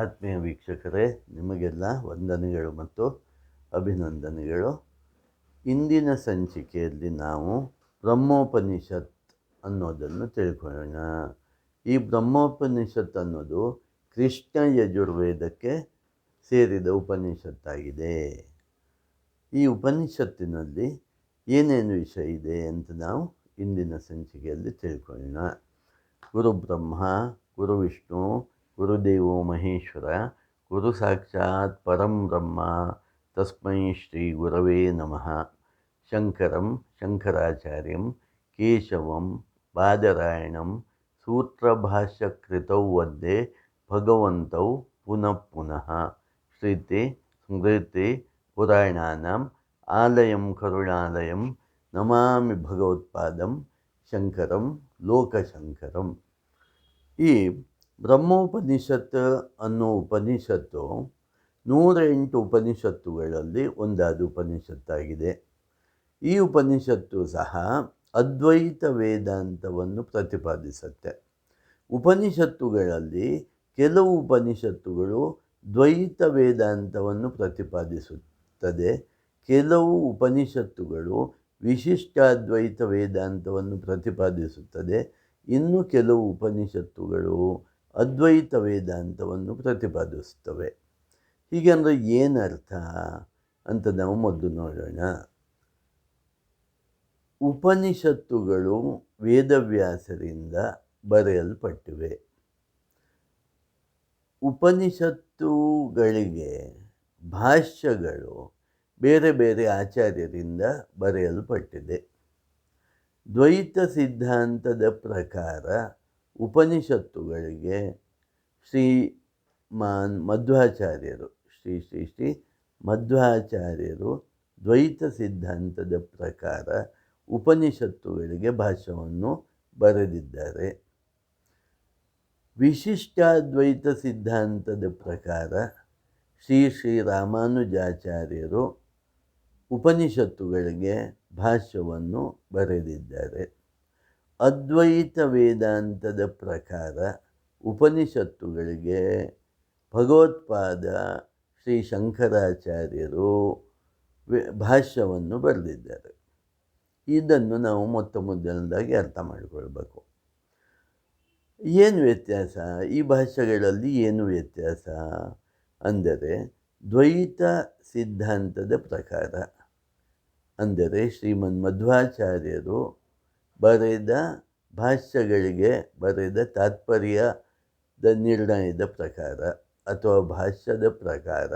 ಆತ್ಮೀಯ ವೀಕ್ಷಕರೇ, ನಿಮಗೆಲ್ಲ ವಂದನೆಗಳು ಮತ್ತು ಅಭಿನಂದನೆಗಳು. ಇಂದಿನ ಸಂಚಿಕೆಯಲ್ಲಿ ನಾವು ಬ್ರಹ್ಮೋಪನಿಷತ್ ಅನ್ನೋದನ್ನು ತಿಳ್ಕೊಳ್ಳೋಣ. ಈ ಬ್ರಹ್ಮೋಪನಿಷತ್ ಅನ್ನೋದು ಕೃಷ್ಣ ಯಜುರ್ವೇದಕ್ಕೆ ಸೇರಿದ ಉಪನಿಷತ್ತಾಗಿದೆ. ಈ ಉಪನಿಷತ್ತಿನಲ್ಲಿ ಏನೇನು ವಿಷಯ ಇದೆ ಅಂತ ನಾವು ಇಂದಿನ ಸಂಚಿಕೆಯಲ್ಲಿ ತಿಳ್ಕೊಳ್ಳೋಣ. ಗುರು ಬ್ರಹ್ಮ, ಗುರು ವಿಷ್ಣು गुरुदेवो महेश्वर गुरुसाक्षात् परं ब्रह्म तस्मै श्रीगुरवे नमः। शङ्करं केशव केशवं सूत्र सूत्रभाष्यकृतौ वंदे भगवन्तौ पुनः पुनः। श्रीते, स्मृते, पुराणानाम् आलयं, करुणालयं नमामि भगवत्पादं शङ्करं, लोकशङ्करम्। ಲೋಕಶಂಕರಂ ಈ ಬ್ರಹ್ಮೋಪನಿಷತ್ ಅನ್ನೋ ಉಪನಿಷತ್ತು ನೂರ ಎಂಟು ಉಪನಿಷತ್ತುಗಳಲ್ಲಿ ಒಂದಾದ ಉಪನಿಷತ್ತಾಗಿದೆ. ಈ ಉಪನಿಷತ್ತು ಸಹ ಅದ್ವೈತ ವೇದಾಂತವನ್ನು ಪ್ರತಿಪಾದಿಸುತ್ತೆ. ಉಪನಿಷತ್ತುಗಳಲ್ಲಿ ಕೆಲವು ಉಪನಿಷತ್ತುಗಳು ದ್ವೈತ ವೇದಾಂತವನ್ನು ಪ್ರತಿಪಾದಿಸುತ್ತದೆ. ಕೆಲವು ಉಪನಿಷತ್ತುಗಳು ವಿಶಿಷ್ಟಾದ್ವೈತ ವೇದಾಂತವನ್ನು ಪ್ರತಿಪಾದಿಸುತ್ತದೆ. ಇನ್ನು ಕೆಲವು ಉಪನಿಷತ್ತುಗಳು ಅದ್ವೈತ ವೇದಾಂತವನ್ನು ಪ್ರತಿಪಾದಿಸುತ್ತವೆ. ಹೀಗೆಂದರೆ ಏನರ್ಥ ಅಂತ ನಾವು ಮೊದಲು ನೋಡೋಣ. ಉಪನಿಷತ್ತುಗಳು ವೇದವ್ಯಾಸರಿಂದ ಬರೆಯಲ್ಪಟ್ಟಿವೆ. ಉಪನಿಷತ್ತುಗಳಿಗೆ ಭಾಷ್ಯಗಳು ಬೇರೆ ಬೇರೆ ಆಚಾರ್ಯರಿಂದ ಬರೆಯಲ್ಪಟ್ಟಿದೆ. ದ್ವೈತ ಸಿದ್ಧಾಂತದ ಪ್ರಕಾರ ಉಪನಿಷತ್ತುಗಳಿಗೆ ಶ್ರೀ ಮಾನ್ ಮಧ್ವಾಚಾರ್ಯರು, ಶ್ರೀ ಶ್ರೀ ಶ್ರೀ ಮಧ್ವಾಚಾರ್ಯರು ದ್ವೈತ ಸಿದ್ಧಾಂತದ ಪ್ರಕಾರ ಉಪನಿಷತ್ತುಗಳಿಗೆ ಭಾಷ್ಯವನ್ನು ಬರೆದಿದ್ದಾರೆ. ವಿಶಿಷ್ಟಾದ್ವೈತ ಸಿದ್ಧಾಂತದ ಪ್ರಕಾರ ಶ್ರೀ ಶ್ರೀ ರಾಮಾನುಜಾಚಾರ್ಯರು ಉಪನಿಷತ್ತುಗಳಿಗೆ ಭಾಷ್ಯವನ್ನು ಬರೆದಿದ್ದಾರೆ. ಅದ್ವೈತ ವೇದಾಂತದ ಪ್ರಕಾರ ಉಪನಿಷತ್ತುಗಳಿಗೆ ಭಗವತ್ಪಾದ ಶ್ರೀ ಶಂಕರಾಚಾರ್ಯರು ಭಾಷ್ಯವನ್ನು ಬರೆದಿದ್ದಾರೆ. ಇದನ್ನು ನಾವು ಮೊತ್ತ ಮೊದಲನೇದಾಗಿ ಅರ್ಥ ಮಾಡಿಕೊಳ್ಬೇಕು. ಏನು ವ್ಯತ್ಯಾಸ? ಈ ಭಾಷೆಗಳಲ್ಲಿ ಏನು ವ್ಯತ್ಯಾಸ? ಅಂದರೆ ದ್ವೈತ ಸಿದ್ಧಾಂತದ ಪ್ರಕಾರ ಅಂದರೆ ಶ್ರೀಮನ್ ಮಧ್ವಾಚಾರ್ಯರು ಬರೆದ ಭಾಷ್ಯಗಳಿಗೆ ಬರೆದ ತಾತ್ಪರ್ಯದ ನಿರ್ಣಯದ ಪ್ರಕಾರ ಅಥವಾ ಭಾಷ್ಯದ ಪ್ರಕಾರ,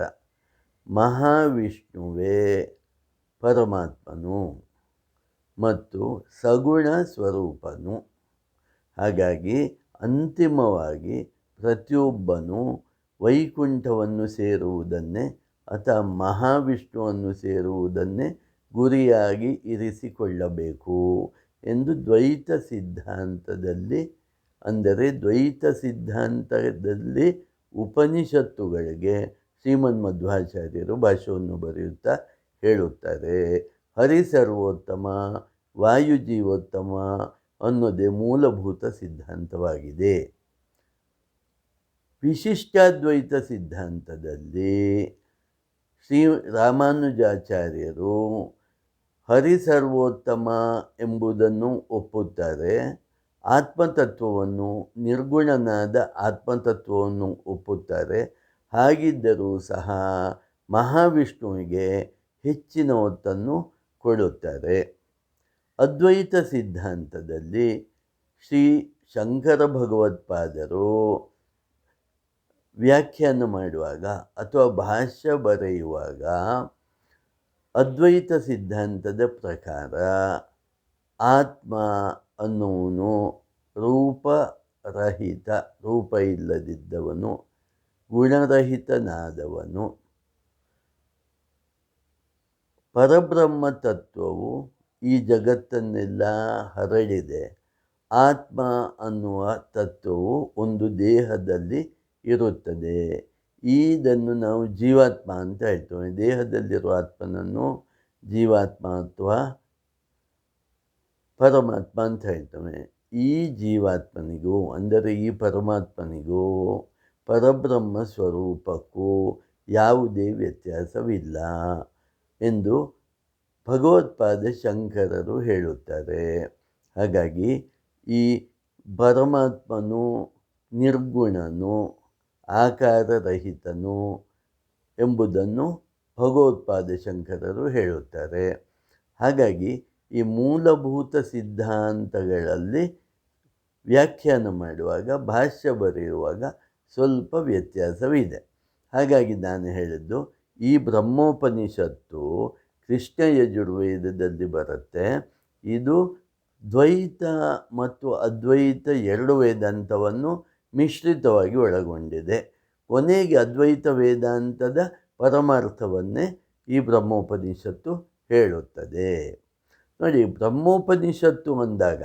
ಮಹಾವಿಷ್ಣುವೇ ಪರಮಾತ್ಮನು ಮತ್ತು ಸಗುಣ ಸ್ವರೂಪನು. ಹಾಗಾಗಿ ಅಂತಿಮವಾಗಿ ಪ್ರತಿಯೊಬ್ಬನು ವೈಕುಂಠವನ್ನು ಸೇರುವುದನ್ನೇ ಅಥವಾ ಮಹಾವಿಷ್ಣುವನ್ನು ಸೇರುವುದನ್ನೇ ಗುರಿಯಾಗಿ ಇರಿಸಿಕೊಳ್ಳಬೇಕು. ಎಂದು ದ್ವೈತ ಸಿದ್ಧಾಂತದಲ್ಲಿ, ಅಂದರೆ ದ್ವೈತ ಸಿದ್ಧಾಂತದಲ್ಲಿ ಉಪನಿಷತ್ತುಗಳಿಗೆ ಶ್ರೀಮನ್ ಮಧ್ವಾಚಾರ್ಯರು ಭಾಷೆಯನ್ನು ಬರೆಯುತ್ತಾ ಹೇಳುತ್ತಾರೆ ಹರಿ ಸರ್ವೋತ್ತಮ ವಾಯುಜೀವೋತ್ತಮ ಅನ್ನೋದೇ ಮೂಲಭೂತ ಸಿದ್ಧಾಂತವಾಗಿದೆ. ವಿಶಿಷ್ಟಾದ್ವೈತ ಸಿದ್ಧಾಂತದಲ್ಲಿ ಶ್ರೀ ರಾಮಾನುಜಾಚಾರ್ಯರು ಹರಿ ಸರ್ವೋತ್ತಮ ಎಂಬುದನ್ನು ಒಪ್ಪುತ್ತಾರೆ. ಆತ್ಮತತ್ವವನ್ನು ನಿರ್ಗುಣನಾದ ಆತ್ಮತತ್ವವನ್ನು ಒಪ್ಪುತ್ತಾರೆ. ಹಾಗಿದ್ದರೂ ಸಹ ಮಹಾವಿಷ್ಣುವಿಗೆ ಹೆಚ್ಚಿನ ಒತ್ತನ್ನು ಕೊಡುತ್ತಾರೆ. ಅದ್ವೈತ ಸಿದ್ಧಾಂತದಲ್ಲಿ ಶ್ರೀ ಶಂಕರ ಭಗವತ್ಪಾದರು ವ್ಯಾಖ್ಯಾನ ಮಾಡುವಾಗ ಅಥವಾ ಭಾಷ್ಯ ಬರೆಯುವಾಗ ಅದ್ವೈತ ಸಿದ್ಧಾಂತದ ಪ್ರಕಾರ ಆತ್ಮ ಅನ್ನುವನು ರೂಪರಹಿತ ರೂಪ ಇಲ್ಲದಿದ್ದವನು ಗುಣರಹಿತನಾದವನು. ಪರಬ್ರಹ್ಮ ತತ್ವವು ಈ ಜಗತ್ತನ್ನೆಲ್ಲ ಹರಡಿದೆ. ಆತ್ಮ ಅನ್ನುವ ತತ್ವವು ಒಂದು ದೇಹದಲ್ಲಿ ಇರುತ್ತದೆ. ಇದನ್ನು ನಾವು ಜೀವಾತ್ಮ ಅಂತ ಹೇಳ್ತೇವೆ. ದೇಹದಲ್ಲಿರುವ ಆತ್ಮನನ್ನು ಜೀವಾತ್ಮ ಅಥವಾ ಪರಮಾತ್ಮ ಅಂತ ಹೇಳ್ತೇವೆ. ಈ ಜೀವಾತ್ಮನಿಗೂ, ಅಂದರೆ ಈ ಪರಮಾತ್ಮನಿಗೂ, ಪರಬ್ರಹ್ಮ ಸ್ವರೂಪಕ್ಕೂ ಯಾವುದೇ ವ್ಯತ್ಯಾಸವಿಲ್ಲ ಎಂದು ಭಗವತ್ಪಾದ ಶಂಕರರು ಹೇಳುತ್ತಾರೆ. ಹಾಗಾಗಿ ಈ ಪರಮಾತ್ಮನು ನಿರ್ಗುಣನು ಆಕಾರರಹಿತನು ಎಂಬುದನ್ನು ಭಗವತ್ಪಾದ ಶಂಕರರು ಹೇಳುತ್ತಾರೆ. ಹಾಗಾಗಿ ಈ ಮೂಲಭೂತ ಸಿದ್ಧಾಂತಗಳಲ್ಲಿ ವ್ಯಾಖ್ಯಾನ ಮಾಡುವಾಗ, ಭಾಷ್ಯ ಬರೆಯುವಾಗ ಸ್ವಲ್ಪ ವ್ಯತ್ಯಾಸವಿದೆ. ಹಾಗಾಗಿ ನಾನು ಹೇಳಿದ್ದು, ಈ ಬ್ರಹ್ಮೋಪನಿಷತ್ತು ಕೃಷ್ಣ ಯಜುರ್ವೇದದಲ್ಲಿ ಬರುತ್ತೆ. ಇದು ದ್ವೈತ ಮತ್ತು ಅದ್ವೈತ ಎರಡು ವೇದಾಂತವನ್ನು ಮಿಶ್ರಿತವಾಗಿ ಒಳಗೊಂಡಿದೆ. ಕೊನೆಗೆ ಅದ್ವೈತ ವೇದಾಂತದ ಪರಮಾರ್ಥವನ್ನೇ ಈ ಬ್ರಹ್ಮೋಪನಿಷತ್ತು ಹೇಳುತ್ತದೆ. ನೋಡಿ, ಬ್ರಹ್ಮೋಪನಿಷತ್ತು ಅಂದಾಗ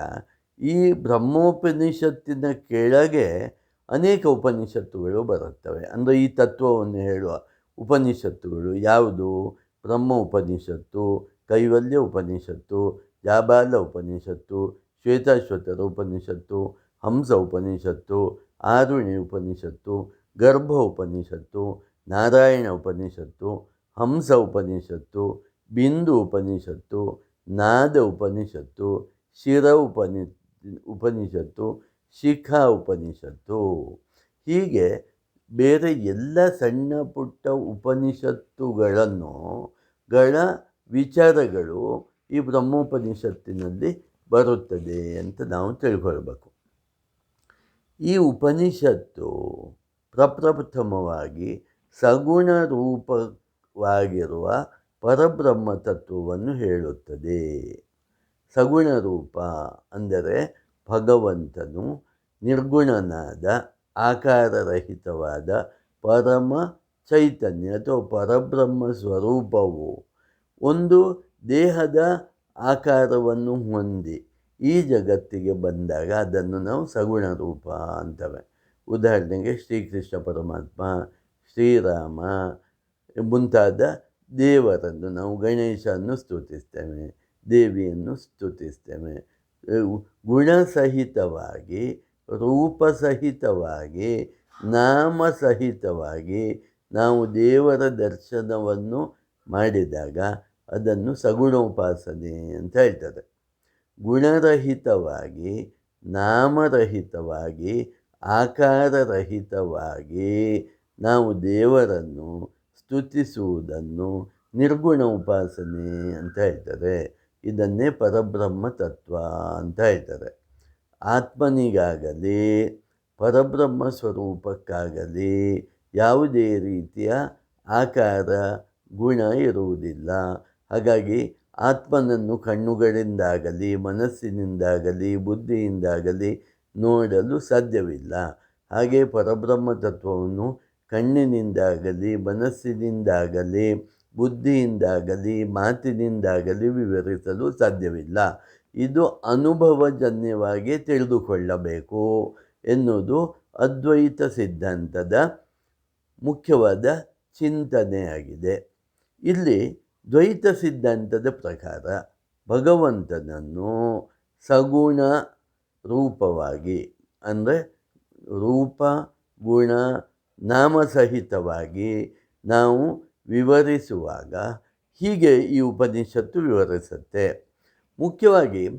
ಈ ಬ್ರಹ್ಮೋಪನಿಷತ್ತಿನ ಕೆಳಗೆ ಅನೇಕ ಉಪನಿಷತ್ತುಗಳು ಬರುತ್ತವೆ. ಅಂದರೆ ಈ ತತ್ವವನ್ನು ಹೇಳುವ ಉಪನಿಷತ್ತುಗಳು ಯಾವುದು? ಬ್ರಹ್ಮ ಉಪನಿಷತ್ತು ಕೈವಲ್ಯ ಉಪನಿಷತ್ತು ಜಾಬಾಲ ಉಪನಿಷತ್ತು ಶ್ವೇತಾಶ್ವತರ ಉಪನಿಷತ್ತು, ಹಂಸ ಉಪನಿಷತ್ತು ಆರುಣಿ ಉಪನಿಷತ್ತು, ಗರ್ಭ ಉಪನಿಷತ್ತು, ನಾರಾಯಣ ಉಪನಿಷತ್ತು, ಹಂಸ ಉಪನಿಷತ್ತು, ಬಿಂದು ಉಪನಿಷತ್ತು, ನಾದ ಉಪನಿಷತ್ತು, ಶಿರ ಉಪನಿ, ಉಪನಿಷತ್ತು, ಶಿಖಾ ಉಪನಿಷತ್ತು. ಹೀಗೆ ಬೇರೆ ಎಲ್ಲ ಸಣ್ಣ ಪುಟ್ಟ ಉಪನಿಷತ್ತುಗಳನ್ನು, ಗಳ ವಿಚಾರಗಳು ಈ ಬ್ರಹ್ಮೋಪನಿಷತ್ತಿನಲ್ಲಿ ಬರುತ್ತದೆ ಅಂತ ನಾವು ತಿಳ್ಕೊಳ್ಬೇಕು. ಈ ಉಪನಿಷತ್ತು ಪ್ರಪ್ರಥಮವಾಗಿ ಸಗುಣ ರೂಪವಾಗಿರುವ ಪರಬ್ರಹ್ಮ ತತ್ವವನ್ನು ಹೇಳುತ್ತದೆ. ಸಗುಣ ರೂಪ ಅಂದರೆ ಭಗವಂತನು ನಿರ್ಗುಣನಾದ, ಆಕಾರರಹಿತವಾದ ಪರಮ ಚೈತನ್ಯ ಅಥವಾ ಪರಬ್ರಹ್ಮ ಸ್ವರೂಪವು ಒಂದು ದೇಹದ ಆಕಾರವನ್ನು ಹೊಂದಿ ಈ ಜಗತ್ತಿಗೆ ಬಂದಾಗ ಅದನ್ನು ನಾವು ಸಗುಣ ರೂಪ ಅಂತವೆ. ಉದಾಹರಣೆಗೆ ಶ್ರೀಕೃಷ್ಣ ಪರಮಾತ್ಮ, ಶ್ರೀರಾಮ ಮುಂತಾದ ದೇವರನ್ನು ನಾವು ಗಣೇಶನ್ನು ಸ್ತುತಿಸ್ತೇವೆ, ದೇವಿಯನ್ನು ಸ್ತುತಿಸ್ತೇವೆ. ಗುಣಸಹಿತವಾಗಿ, ರೂಪಸಹಿತವಾಗಿ, ನಾಮಸಹಿತವಾಗಿ ನಾವು ದೇವರ ದರ್ಶನವನ್ನು ಮಾಡಿದಾಗ ಅದನ್ನು ಸಗುಣೋಪಾಸನೆ ಅಂತ ಹೇಳ್ತಾರೆ. ಗುಣರಹಿತವಾಗಿ, ನಾಮರಹಿತವಾಗಿ, ಆಕಾರರಹಿತವಾಗಿ ನಾವು ದೇವರನ್ನು ಸ್ತುತಿಸುವುದನ್ನು ನಿರ್ಗುಣ ಉಪಾಸನೆ ಅಂತ ಹೇಳ್ತಾರೆ. ಇದನ್ನೇ ಪರಬ್ರಹ್ಮ ತತ್ವ ಅಂತ ಹೇಳ್ತಾರೆ. ಆತ್ಮನಿಗಾಗಲಿ, ಪರಬ್ರಹ್ಮ ಸ್ವರೂಪಕ್ಕಾಗಲಿ ಯಾವುದೇ ರೀತಿಯ ಆಕಾರ, ಗುಣ ಇರುವುದಿಲ್ಲ. ಹಾಗಾಗಿ ಆತ್ಮನನ್ನು ಕಣ್ಣುಗಳಿಂದಾಗಲಿ, ಮನಸ್ಸಿನಿಂದಾಗಲಿ, ಬುದ್ಧಿಯಿಂದಾಗಲಿ ನೋಡಲು ಸಾಧ್ಯವಿಲ್ಲ. ಹಾಗೆ ಪರಬ್ರಹ್ಮ ತತ್ವವನ್ನು ಕಣ್ಣಿನಿಂದಾಗಲಿ, ಮನಸ್ಸಿನಿಂದಾಗಲಿ, ಬುದ್ಧಿಯಿಂದಾಗಲಿ, ಮಾತಿನಿಂದಾಗಲಿ ವಿವರಿಸಲು ಸಾಧ್ಯವಿಲ್ಲ. ಇದು ಅನುಭವಜನ್ಯವಾಗಿ ತಿಳಿದುಕೊಳ್ಳಬೇಕು ಎನ್ನುವುದು ಅದ್ವೈತ ಸಿದ್ಧಾಂತದ ಮುಖ್ಯವಾದ ಚಿಂತನೆಯಾಗಿದೆ. ಇಲ್ಲಿ ದ್ವೈತ ಸಿದ್ಧಾಂತದ ಪ್ರಕಾರ ಭಗವಂತನನ್ನು ಸಗುಣ ರೂಪವಾಗಿ, ಅಂದರೆ ರೂಪ, ಗುಣ, ನಾಮಸಹಿತವಾಗಿ ನಾವು ವಿವರಿಸುವಾಗ ಹೀಗೆ ಈ ಉಪನಿಷತ್ತು ವಿವರಿಸುತ್ತೆ. ಮುಖ್ಯವಾಗಿ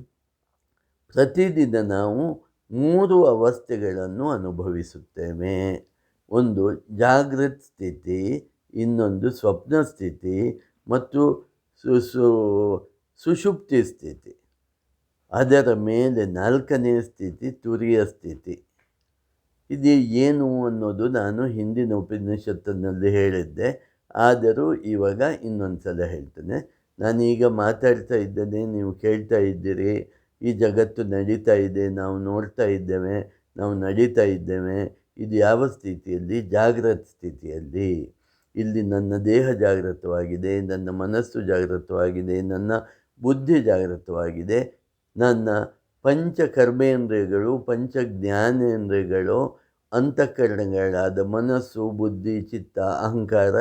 ಪ್ರತಿದಿನ ನಾವು ಮೂರು ಅವಸ್ಥೆಗಳನ್ನು ಅನುಭವಿಸುತ್ತೇವೆ. ಒಂದು ಜಾಗೃತ ಸ್ಥಿತಿ, ಇನ್ನೊಂದು ಸ್ವಪ್ನ ಸ್ಥಿತಿ ಮತ್ತು ಸು ಸುಷುಪ್ತಿ ಸ್ಥಿತಿ. ಅದರ ಮೇಲೆ ನಾಲ್ಕನೇ ಸ್ಥಿತಿ ತುರಿಯ ಸ್ಥಿತಿ. ಇದು ಏನು ಅನ್ನೋದು ನಾನು ಹಿಂದಿನ ಉಪನಿಷತ್ತಿನಲ್ಲಿ ಹೇಳಿದ್ದೆ. ಆದರೂ ಇವಾಗ ಇನ್ನೊಂದು ಸಲ ಹೇಳ್ತೇನೆ. ನಾನೀಗ ಮಾತಾಡ್ತಾ ಇದ್ದೇನೆ, ನೀವು ಕೇಳ್ತಾ ಇದ್ದೀರಿ. ಈ ಜಗತ್ತು ನಡೀತಾ ಇದೆ, ನಾವು ನೋಡ್ತಾ ಇದ್ದೇವೆ, ನಾವು ನಡೀತಾ ಇದ್ದೇವೆ. ಇದು ಯಾವ ಸ್ಥಿತಿಯಲ್ಲಿ? ಜಾಗೃತ ಸ್ಥಿತಿಯಲ್ಲಿ. ಇಲ್ಲಿ ನನ್ನ ದೇಹ ಜಾಗೃತವಾಗಿದೆ, ನನ್ನ ಮನಸ್ಸು ಜಾಗೃತವಾಗಿದೆ, ನನ್ನ ಬುದ್ಧಿ ಜಾಗೃತವಾಗಿದೆ, ನನ್ನ ಪಂಚ ಕರ್ಮೇಂದ್ರಿಯಗಳು ಪಂಚ ಜ್ಞಾನೇಂದ್ರಿಯಗಳು ಅಂತಃಕರಣಗಳಾದ ಮನಸ್ಸು, ಬುದ್ಧಿ, ಚಿತ್ತ, ಅಹಂಕಾರ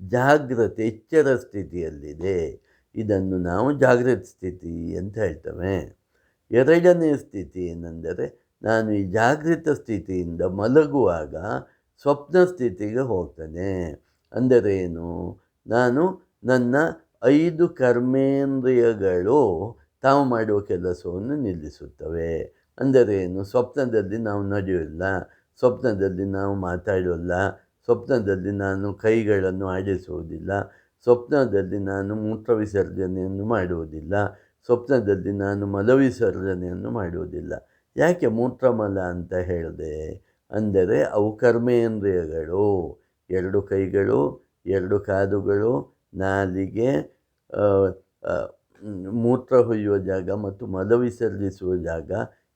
ಜಾಗೃತ, ಎಚ್ಚರ ಸ್ಥಿತಿಯಲ್ಲಿದೆ. ಇದನ್ನು ನಾವು ಜಾಗೃತ ಸ್ಥಿತಿ ಅಂತ ಹೇಳ್ತೇವೆ. ಎರಡನೇ ಸ್ಥಿತಿ ಏನೆಂದರೆ, ನಾನು ಈ ಜಾಗೃತ ಸ್ಥಿತಿಯಿಂದ ಮಲಗುವಾಗ ಸ್ವಪ್ನ ಸ್ಥಿತಿಗೆ ಹೋಗ್ತಾನೆ. ಅಂದರೆ ಏನು ನಾನು ನನ್ನ ಐದು ಕರ್ಮೇಂದ್ರಿಯಗಳು ತಾವು ಮಾಡುವ ಕೆಲಸವನ್ನು ನಿಲ್ಲಿಸುತ್ತವೆ. ಅಂದರೇನು? ಸ್ವಪ್ನದಲ್ಲಿ ನಾವು ನಡೆಯೋಲ್ಲ, ಸ್ವಪ್ನದಲ್ಲಿ ನಾವು ಮಾತಾಡೋಲ್ಲ, ಸ್ವಪ್ನದಲ್ಲಿ ನಾನು ಕೈಗಳನ್ನು ಆಡಿಸುವುದಿಲ್ಲ ಸ್ವಪ್ನದಲ್ಲಿ ನಾನು ಮೂತ್ರ ವಿಸರ್ಜನೆಯನ್ನು ಮಾಡುವುದಿಲ್ಲ, ಸ್ವಪ್ನದಲ್ಲಿ ನಾನು ಮಲ ವಿಸರ್ಜನೆಯನ್ನು ಮಾಡುವುದಿಲ್ಲ. ಯಾಕೆ ಮೂತ್ರಮಲ ಅಂತ ಹೇಳಿದೆ? ಅಂದರೆ ಅವು ಕರ್ಮೇಂದ್ರಿಯಗಳು. ಎರಡು ಕೈಗಳು, ಎರಡು ಕಾದುಗಳು ನಾಲಿಗೆ ಮೂತ್ರ ಹೊಯ್ಯುವ ಜಾಗ ಮತ್ತು ಮಲ ವಿಸರ್ಜಿಸುವ ಜಾಗ,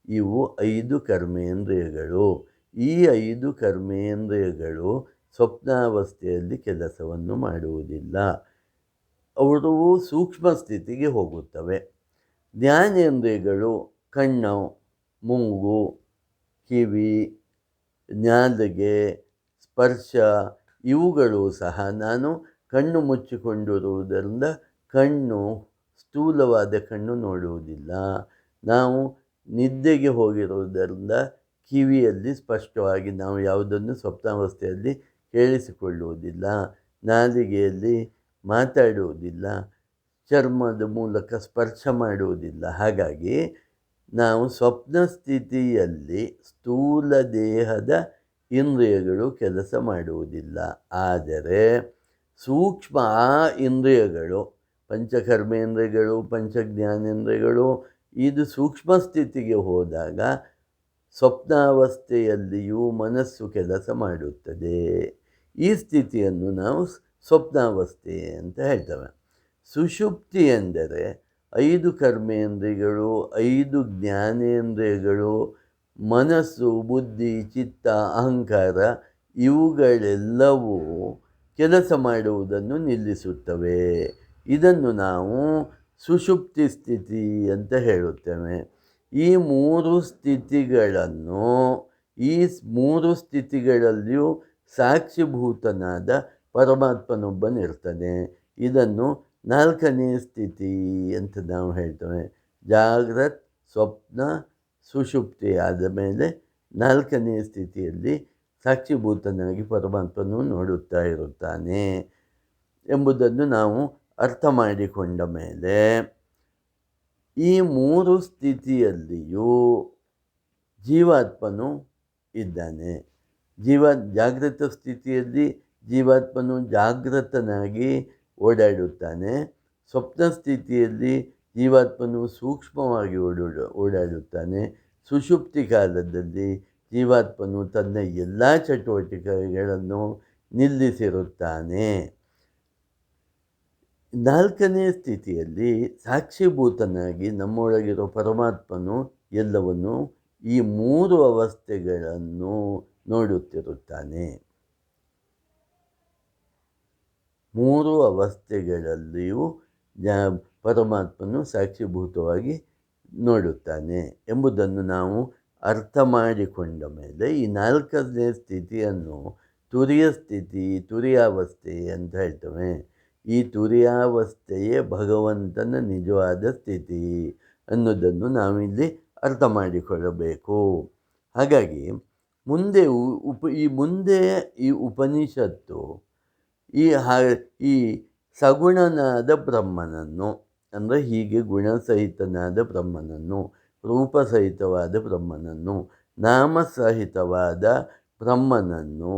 ಇವು ಐದು ಕರ್ಮೇಂದ್ರಿಯಗಳು. ಈ ಐದು ಕರ್ಮೇಂದ್ರಿಯಗಳು ಸ್ವಪ್ನಾವಸ್ಥೆಯಲ್ಲಿ ಕೆಲಸವನ್ನು ಮಾಡುವುದಿಲ್ಲ. ಅವರು ಸೂಕ್ಷ್ಮ ಸ್ಥಿತಿಗೆ ಹೋಗುತ್ತವೆ. ಜ್ಞಾನೇಂದ್ರಿಯಗಳು ಕಣ್ಣು, ಮೂಗು, ಕಿವಿ, ನಾಲಿಗೆ ಸ್ಪರ್ಶ, ಇವುಗಳು ಸಹ ನಾನು ಕಣ್ಣು ಮುಚ್ಚಿಕೊಂಡಿರುವುದರಿಂದ ಕಣ್ಣು, ಸ್ಥೂಲವಾದ ಕಣ್ಣು ನೋಡುವುದಿಲ್ಲ. ನಾವು ನಿದ್ದೆಗೆ ಹೋಗಿರುವುದರಿಂದ ಕಿವಿಯಲ್ಲಿ ಸ್ಪಷ್ಟವಾಗಿ ನಾವು ಯಾವುದನ್ನು ಸ್ವಪ್ನಾವಸ್ಥೆಯಲ್ಲಿ ಕೇಳಿಸಿಕೊಳ್ಳುವುದಿಲ್ಲ. ನಾಲಿಗೆಯಲ್ಲಿ ಮಾತಾಡುವುದಿಲ್ಲ. ಚರ್ಮದ ಮೂಲಕ ಸ್ಪರ್ಶ ಮಾಡುವುದಿಲ್ಲ. ಹಾಗಾಗಿ ನಾವು ಸ್ವಪ್ನ ಸ್ಥಿತಿಯಲ್ಲಿ ಸ್ಥೂಲ ದೇಹದ ಇಂದ್ರಿಯಗಳು ಕೆಲಸ ಮಾಡುವುದಿಲ್ಲ. ಆದರೆ ಸೂಕ್ಷ್ಮ ಇಂದ್ರಿಯಗಳು, ಪಂಚಕರ್ಮೇಂದ್ರಿಯಗಳು, ಪಂಚಜ್ಞಾನೇಂದ್ರಿಯಗಳು, ಇದು ಸೂಕ್ಷ್ಮ ಸ್ಥಿತಿಗೆ ಹೋದಾಗ ಸ್ವಪ್ನಾವಸ್ಥೆಯಲ್ಲಿಯೂ ಮನಸ್ಸು ಕೆಲಸ ಮಾಡುತ್ತದೆ. ಈ ಸ್ಥಿತಿಯನ್ನು ನಾವು ಸ್ವಪ್ನಾವಸ್ಥೆ ಅಂತ ಹೇಳ್ತೇವೆ. ಸುಷುಪ್ತಿ ಎಂದರೆ ಐದು ಕರ್ಮೇಂದ್ರಿಯಗಳು, ಐದು ಜ್ಞಾನೇಂದ್ರಿಯಗಳು ಮನಸ್ಸು, ಬುದ್ಧಿ, ಚಿತ್ತ, ಅಹಂಕಾರ ಇವುಗಳೆಲ್ಲವೂ ಕೆಲಸ ಮಾಡುವುದನ್ನು ನಿಲ್ಲಿಸುತ್ತವೆ. ಇದನ್ನು ನಾವು ಸುಷುಪ್ತಿ ಸ್ಥಿತಿ ಅಂತ ಹೇಳುತ್ತೇವೆ. ಈ ಮೂರು ಸ್ಥಿತಿಗಳನ್ನು, ಈ ಮೂರು ಸ್ಥಿತಿಗಳಲ್ಲಿಯೂ ಸಾಕ್ಷಿಭೂತನಾದ ಪರಮಾತ್ಮನೊಬ್ಬನಿರ್ತಾನೆ. ಇದನ್ನು ನಾಲ್ಕನೇ ಸ್ಥಿತಿ ಅಂತ ನಾವು ಹೇಳ್ತೇವೆ. ಜಾಗ್ರತ್, ಸ್ವಪ್ನ ಸುಷುಪ್ತಿ ಮೇಲೆ ನಾಲ್ಕನೇ ಸ್ಥಿತಿಯಲ್ಲಿ ಸಾಕ್ಷಿಭೂತನಾಗಿ ಪರಮಾತ್ಮನು ನೋಡುತ್ತಾ ಇರುತ್ತಾನೆ ಎಂಬುದನ್ನು ನಾವು ಅರ್ಥ ಮಾಡಿಕೊಂಡ ಮೇಲೆ ಈ ಮೂರು ಸ್ಥಿತಿಯಲ್ಲಿಯೂ ಜೀವಾತ್ಮನು ಇದ್ದಾನೆ. ಜೀವ ಜಾಗೃತ ಸ್ಥಿತಿಯಲ್ಲಿ ಜೀವಾತ್ಮನು ಜಾಗೃತನಾಗಿ ಓಡಾಡುತ್ತಾನೆ. ಸ್ವಪ್ನ ಸ್ಥಿತಿಯಲ್ಲಿ ಜೀವಾತ್ಮನು ಸೂಕ್ಷ್ಮವಾಗಿ ಓಡಾಡ ಓಡಾಡುತ್ತಾನೆ. ಸುಷುಪ್ತಿ ಕಾಲದಲ್ಲಿ ಜೀವಾತ್ಮನು ತನ್ನ ಎಲ್ಲ ಚಟುವಟಿಕೆಗಳನ್ನು ನಿಲ್ಲಿಸಿರುತ್ತಾನೆ. ನಾಲ್ಕನೇ ಸ್ಥಿತಿಯಲ್ಲಿ ಸಾಕ್ಷಿಭೂತನಾಗಿ ನಮ್ಮೊಳಗಿರೋ ಪರಮಾತ್ಮನು ಎಲ್ಲವನ್ನು ಈ ಮೂರು ಅವಸ್ಥೆಗಳನ್ನು ನೋಡುತ್ತಿರುತ್ತಾನೆ. ಮೂರು ಅವಸ್ಥೆಗಳಲ್ಲಿಯೂ ಪರಮಾತ್ಮನು ಸಾಕ್ಷಿಭೂತವಾಗಿ ನೋಡುತ್ತಾನೆ ಎಂಬುದನ್ನು ನಾವು ಅರ್ಥ ಮಾಡಿಕೊಂಡ ಮೇಲೆ ಈ ನಾಲ್ಕನೇ ಸ್ಥಿತಿಯನ್ನು ತುರಿಯ ಸ್ಥಿತಿ, ತುರಿಯಾವಸ್ಥೆ ಅಂತ ಹೇಳ್ತೇವೆ. ಈ ತುರಿಯಾವಸ್ಥೆಯೇ ಭಗವಂತನ ನಿಜವಾದ ಸ್ಥಿತಿ ಅನ್ನೋದನ್ನು ನಾವಿಲ್ಲಿ ಅರ್ಥ ಮಾಡಿಕೊಳ್ಳಬೇಕು. ಹಾಗಾಗಿ ಮುಂದೆ ಉಪ, ಈ ಮುಂದೆ ಈ ಉಪನಿಷತ್ತು ಈ ಹಾ, ಈ ಸಗುಣನಾದ ಬ್ರಹ್ಮನನ್ನು ಅಂದರೆ ಹೀಗೆ ಗುಣಸಹಿತನಾದ ಬ್ರಹ್ಮನನ್ನು, ರೂಪಸಹಿತವಾದ ಬ್ರಹ್ಮನನ್ನು, ನಾಮಸಹಿತವಾದ ಬ್ರಹ್ಮನನ್ನು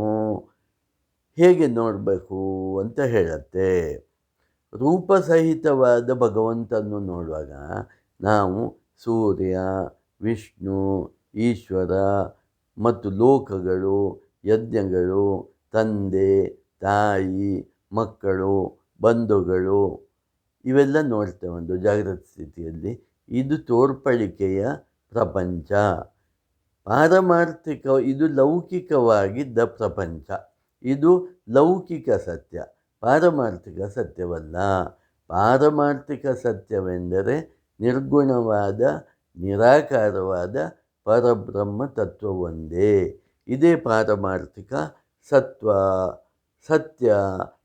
ಹೇಗೆ ನೋಡಬೇಕು ಅಂತ ಹೇಳುತ್ತೆ. ರೂಪಸಹಿತವಾದ ಭಗವಂತನ್ನು ನೋಡುವಾಗ ನಾವು ಸೂರ್ಯ, ವಿಷ್ಣು, ಈಶ್ವರ ಮತ್ತು ಲೋಕಗಳು, ಯಜ್ಞಗಳು, ತಂದೆ, ತಾಯಿ, ಮಕ್ಕಳು, ಬಂಧುಗಳು ಇವೆಲ್ಲ ನೋಡ್ತೇವೆ ಒಂದು ಜಾಗೃತ ಸ್ಥಿತಿಯಲ್ಲಿ. ಇದು ತೋರ್ಪಳಿಕೆಯ ಪ್ರಪಂಚ. ಪಾರಮಾರ್ಥಿಕ, ಇದು ಲೌಕಿಕವಾಗಿದ್ದ ಪ್ರಪಂಚ. ಇದು ಲೌಕಿಕ ಸತ್ಯ. ಪಾರಮಾರ್ಥಿಕ ಸತ್ಯವಲ್ಲ. ಪಾರಮಾರ್ಥಿಕ ಸತ್ಯವೆಂದರೆ ನಿರ್ಗುಣವಾದ, ನಿರಾಕಾರವಾದ ಪರಬ್ರಹ್ಮ ತತ್ವ ಒಂದೇ. ಇದೇ ಪಾರಮಾರ್ಥಿಕ ಸತ್ವ, ಸತ್ಯ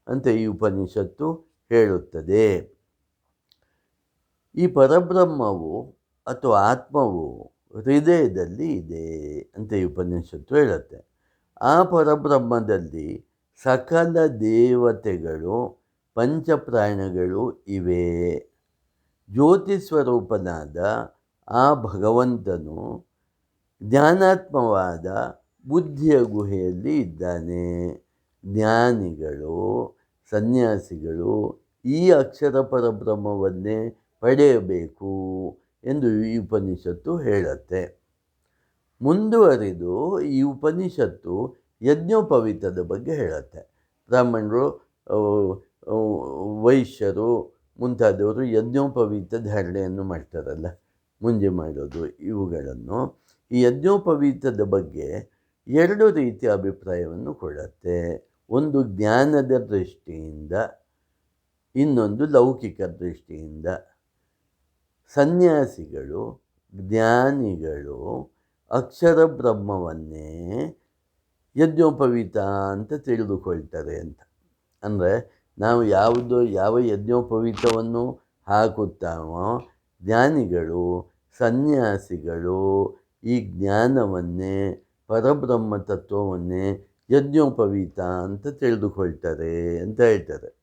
ಅಂತ ಈ ಉಪನಿಷತ್ತು ಹೇಳುತ್ತದೆ. ಈ ಪರಬ್ರಹ್ಮವು ಅಥವಾ ಆತ್ಮವು ಹೃದಯದಲ್ಲಿ ಇದೆ ಅಂತ ಈ ಉಪನಿಷತ್ತು ಹೇಳುತ್ತೆ. ಆ ಪರಬ್ರಹ್ಮದಲ್ಲಿ ಸಕಲ ದೇವತೆಗಳು, ಪಂಚಪ್ರಾಣಗಳು ಇವೆ. ಜ್ಯೋತಿ ಸ್ವರೂಪನಾದ ಆ ಭಗವಂತನು ಜ್ಞಾನಾತ್ಮವಾದ ಬುದ್ಧಿಯ ಗುಹೆಯಲ್ಲಿ ಇದ್ದಾನೆ. ಜ್ಞಾನಿಗಳು, ಸನ್ಯಾಸಿಗಳು ಈ ಅಕ್ಷರ ಪರಬ್ರಹ್ಮವನ್ನೇ ಪಡೆಯಬೇಕು ಎಂದು ಈ ಉಪನಿಷತ್ತು ಹೇಳುತ್ತೆ. ಮುಂದುವರಿದು ಈ ಉಪನಿಷತ್ತು ಯಜ್ಞೋಪವೀತದ ಬಗ್ಗೆ ಹೇಳುತ್ತೆ. ಬ್ರಾಹ್ಮಣರು ವೈಶ್ಯರು ಮುಂತಾದವರು ಯಜ್ಞೋಪವೀತ ಧಾರಣೆಯನ್ನು ಮಾಡ್ತಾರಲ್ಲ ಮುಂಜೆ ಮಾಡೋದು ಇವುಗಳನ್ನು. ಈ ಯಜ್ಞೋಪವೀತದ ಬಗ್ಗೆ ಎರಡು ರೀತಿಯ ಅಭಿಪ್ರಾಯವನ್ನು ಕೊಡುತ್ತೆ. ಒಂದು ಜ್ಞಾನದ ದೃಷ್ಟಿಯಿಂದ, ಇನ್ನೊಂದು ಲೌಕಿಕ ದೃಷ್ಟಿಯಿಂದ. ಸನ್ಯಾಸಿಗಳು, ಜ್ಞಾನಿಗಳು, ಅಕ್ಷರ ಬ್ರಹ್ಮವನ್ನೇ ಯಜ್ಞೋಪವೀತ ಅಂತ ತಿಳಿದುಕೊಳ್ತಾರೆ ಅಂತ. ಅಂದರೆ ನಾವು ಯಾವುದೋ, ಯಾವ ಯಜ್ಞೋಪವೀತವನ್ನು ಹಾಕುತ್ತಾವೋ ಜ್ಞಾನಿಗಳು, ಸನ್ಯಾಸಿಗಳು ಈ ಜ್ಞಾನವನ್ನೇ, ಪರಬ್ರಹ್ಮ ತತ್ವವನ್ನೇ ಯಜ್ಞೋಪವೀತ ಅಂತ ತಿಳಿದುಕೊಳ್ತಾರೆ ಅಂತ ಹೇಳ್ತಾರೆ.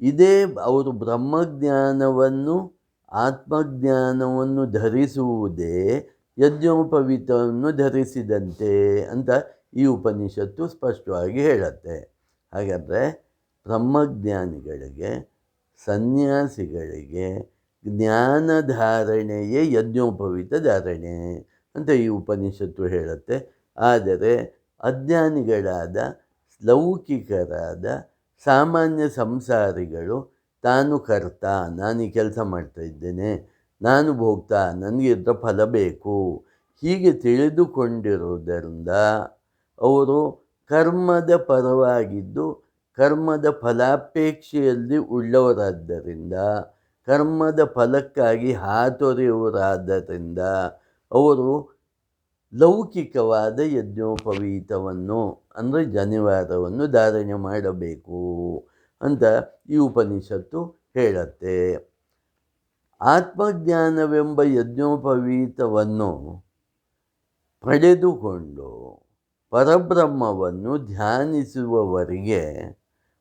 ಇದೇ ಅವರು ಬ್ರಹ್ಮಜ್ಞಾನವನ್ನು ಆತ್ಮಜ್ಞಾನವನ್ನು ಧರಿಸುವುದೇ ಯಜ್ಞೋಪವೀತವನ್ನು ಧರಿಸಿದಂತೆ ಅಂತ ಈ ಉಪನಿಷತ್ತು ಸ್ಪಷ್ಟವಾಗಿ ಹೇಳುತ್ತೆ. ಹಾಗಾದರೆ ಬ್ರಹ್ಮಜ್ಞಾನಿಗಳಿಗೆ, ಸನ್ಯಾಸಿಗಳಿಗೆ ಜ್ಞಾನಧಾರಣೆಯೇ ಯಜ್ಞೋಪವೀತ ಧಾರಣೆ ಅಂತ ಈ ಉಪನಿಷತ್ತು ಹೇಳುತ್ತೆ. ಆದರೆ ಅಜ್ಞಾನಿಗಳಾದ, ಲೌಕಿಕರಾದ, ಸಾಮಾನ್ಯ ಸಂಸಾರಿಗಳು ತಾನು ಕರ್ತ, ನಾನು ಈ ಕೆಲಸ ಮಾಡ್ತಾ ಇದ್ದೇನೆ, ನಾನು ಭೋಗ್ತಾ, ನನಗೆ ಇದರ ಫಲ ಬೇಕು. ಹೀಗೆ ತಿಳಿದುಕೊಂಡಿರುವುದರಿಂದ ಅವರು ಕರ್ಮದ ಪರವಾಗಿದ್ದು, ಕರ್ಮದ ಫಲಾಪೇಕ್ಷೆಯಲ್ಲಿ ಉಳ್ಳವರಾದ್ದರಿಂದ, ಕರ್ಮದ ಫಲಕ್ಕಾಗಿ ಹಾತೊರೆಯುವರಾದ್ದರಿಂದ ಅವರು ಲೌಕಿಕವಾದ ಯಜ್ಞೋಪವೀತವನ್ನು, ಅಂದರೆ ಜನಿವಾರವನ್ನು ಧಾರಣೆ ಮಾಡಬೇಕು. ಅಂತ ಈ ಉಪನಿಷತ್ತು ಹೇಳುತ್ತೆ. ಆತ್ಮಜ್ಞಾನವೆಂಬ ಯಜ್ಞೋಪವೀತವನ್ನು ಪಡೆದುಕೊಂಡು ಪರಬ್ರಹ್ಮವನ್ನು ಧ್ಯಾನಿಸುವವರಿಗೆ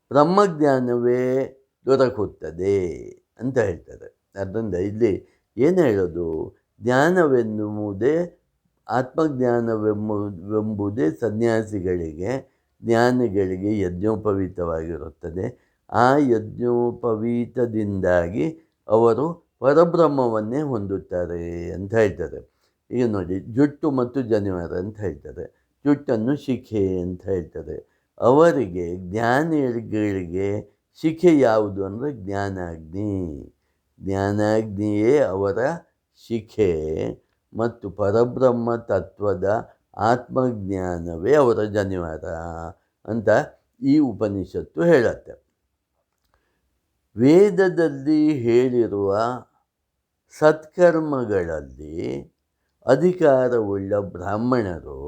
ಬ್ರಹ್ಮಜ್ಞಾನವೇ ದೊರಕುತ್ತದೆ ಅಂತ ಹೇಳ್ತಾರೆ. ಅದರಿಂದ ಇಲ್ಲಿ ಏನು ಹೇಳೋದು? ಜ್ಞಾನವೆನ್ನುವುದೇ ಆತ್ಮಜ್ಞಾನವೆಂಬುವುದೇ ಸನ್ಯಾಸಿಗಳಿಗೆ, ಜ್ಞಾನಿಗಳಿಗೆ ಯಜ್ಞೋಪವೀತವಾಗಿರುತ್ತದೆ. ಆ ಯಜ್ಞೋಪವೀತದಿಂದಾಗಿ ಅವರು ಪರಬ್ರಹ್ಮವನ್ನೇ ಹೊಂದುತ್ತಾರೆ ಅಂತ ಹೇಳ್ತಾರೆ. ಈಗ ನೋಡಿ, ಜುಟ್ಟು ಮತ್ತು ಜನಿವಾರ ಅಂತ ಹೇಳ್ತಾರೆ. ಜುಟ್ಟನ್ನು ಶಿಖೆ ಅಂತ ಹೇಳ್ತಾರೆ. ಅವರಿಗೆ ಜ್ಞಾನಿಗಳಿಗೆ ಶಿಖೆ ಯಾವುದು ಅಂದರೆ ಜ್ಞಾನಾಗ್ನಿ. ಜ್ಞಾನಾಗ್ನಿಯೇ ಅವರ ಶಿಖೆ ಮತ್ತು ಪರಬ್ರಹ್ಮ ತತ್ವದ ಆತ್ಮಜ್ಞಾನವೇ ಅವರ ಜನಿವಾರ ಅಂತ ಈ ಉಪನಿಷತ್ತು ಹೇಳುತ್ತೆ. ವೇದದಲ್ಲಿ ಹೇಳಿರುವ ಸತ್ಕರ್ಮಗಳಲ್ಲಿ ಅಧಿಕಾರವುಳ್ಳ ಬ್ರಾಹ್ಮಣರು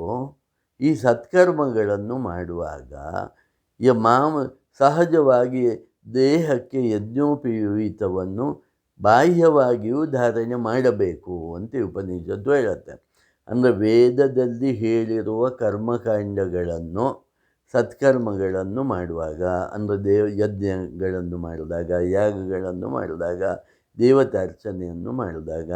ಈ ಸತ್ಕರ್ಮಗಳನ್ನು ಮಾಡುವಾಗ ಯ ಮಾಮ ಸಹಜವಾಗಿ ದೇಹಕ್ಕೆ ಯಜ್ಞೋಪಯುಕ್ತವನ್ನು ಬಾಹ್ಯವಾಗಿಯೂ ಧಾರಣೆ ಮಾಡಬೇಕು ಅಂತ ಉಪನಿಷತ್ತು ಹೇಳುತ್ತೆ. ಅಂದರೆ ವೇದದಲ್ಲಿ ಹೇಳಿರುವ ಕರ್ಮಕಾಂಡಗಳನ್ನು ಸತ್ಕರ್ಮಗಳನ್ನು ಮಾಡುವಾಗ, ಅಂದರೆ ದೇವ ಯಜ್ಞಗಳನ್ನು ಮಾಡಿದಾಗ, ಯಾಗಗಳನ್ನು ಮಾಡಿದಾಗ, ದೇವತಾರ್ಚನೆಯನ್ನು ಮಾಡಿದಾಗ,